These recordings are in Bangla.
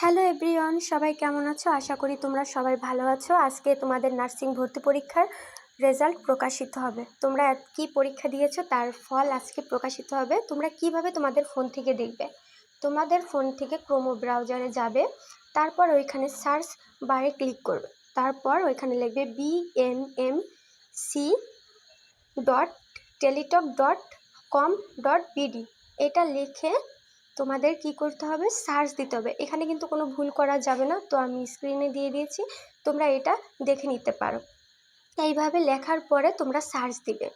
হ্যালো এভরিওয়ান, সবাই কেমন আছো? আশা করি তোমরা সবাই ভালো আছো। আজকে তোমাদের নার্সিং ভর্তি পরীক্ষার রেজাল্ট প্রকাশিত হবে। তোমরা কি পরীক্ষা দিয়েছ তার ফল আজকে প্রকাশিত হবে। তোমরা কীভাবে তোমাদের ফোন থেকে দেখবে? তোমাদের ফোন থেকে ক্রোমো ব্রাউজারে যাবে, তারপর ওইখানে সার্চ বারে ক্লিক করবে। তারপর ওইখানে লিখবে B N M C dot Teletalk dot com dot BD এটা লিখে তোমাদের কি করতে হবে? সার্চ দিতে হবে। এখানে কিন্তু কোনো ভুল করা যাবে না। তো আমি স্ক্রিনে দিয়ে দিয়েছি। তোমরা এটা দেখে নিতে পারো। এইভাবে লেখার পরে তোমরা সার্চ দিবে।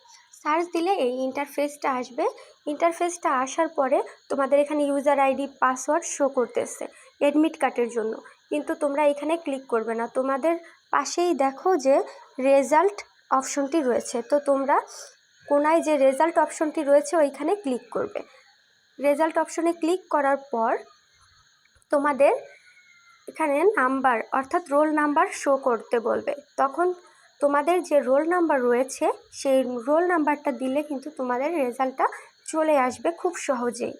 সার্চ দিলে এই ইন্টারফেসটা আসবে। ইন্টারফেসটা আসার পরে তোমাদের এখানে ইউজার আইডি পাসওয়ার্ড শো করতেছে। অ্যাডমিট কার্ডের জন্য। কিন্তু তোমরা এখানে ক্লিক করবে না। তোমাদের পাশেই দেখো যে রেজাল্ট অপশনটি রয়েছে। তো তোমরা কোনায় যে রেজাল্ট অপশনটি রয়েছে, ওইখানে ক্লিক করবে। রেজাল্ট অপশনে ক্লিক করার পর তোমাদের এখানে নাম্বার, অর্থাৎ রোল নাম্বার শো করতে বলবে। তখন তোমাদের যে রোল নাম্বার রয়েছে, সেই রোল নাম্বারটা দিলে কিন্তু তোমাদের রেজাল্টটা চলে আসবে খুব সহজেই।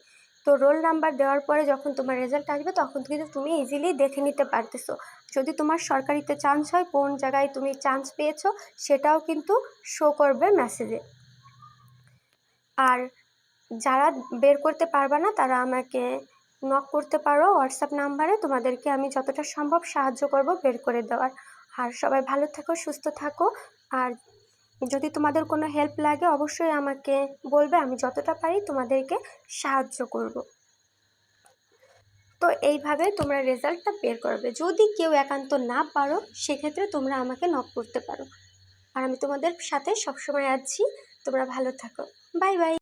তো রোল নাম্বার দেওয়ার পরে যখন তোমার রেজাল্ট আসবে, তখন কিন্তু তুমি ইজিলি দেখে নিতে পারতেছো। যদি তোমার সরকারিতে চান্স হয়, কোন জায়গায় তুমি চান্স পেয়েছ, সেটাও কিন্তু শো করবে মেসেজে আর যারা বের করতে পারবে না, তারা আমাকে নক করতে পারো হোয়াটসঅ্যাপ নাম্বারে। তোমাদেরকে আমি যতটা সম্ভব সাহায্য করব বের করে দেওয়ার। আর সবাই ভালো থাকো, সুস্থ থাকো। আর যদি তোমাদের কোনো হেল্প লাগে, অবশ্যই আমাকে বলবে। আমি যতটা পারি তোমাদেরকে সাহায্য করব। তো এইভাবে তোমরা রেজাল্টটা বের করবে। যদি কেউ একান্ত না পারো, সেক্ষেত্রে তোমরা আমাকে নক করতে পারো। আর আমি তোমাদের সাথে সবসময় আছি। তোমরা ভালো থাকো। Bye bye.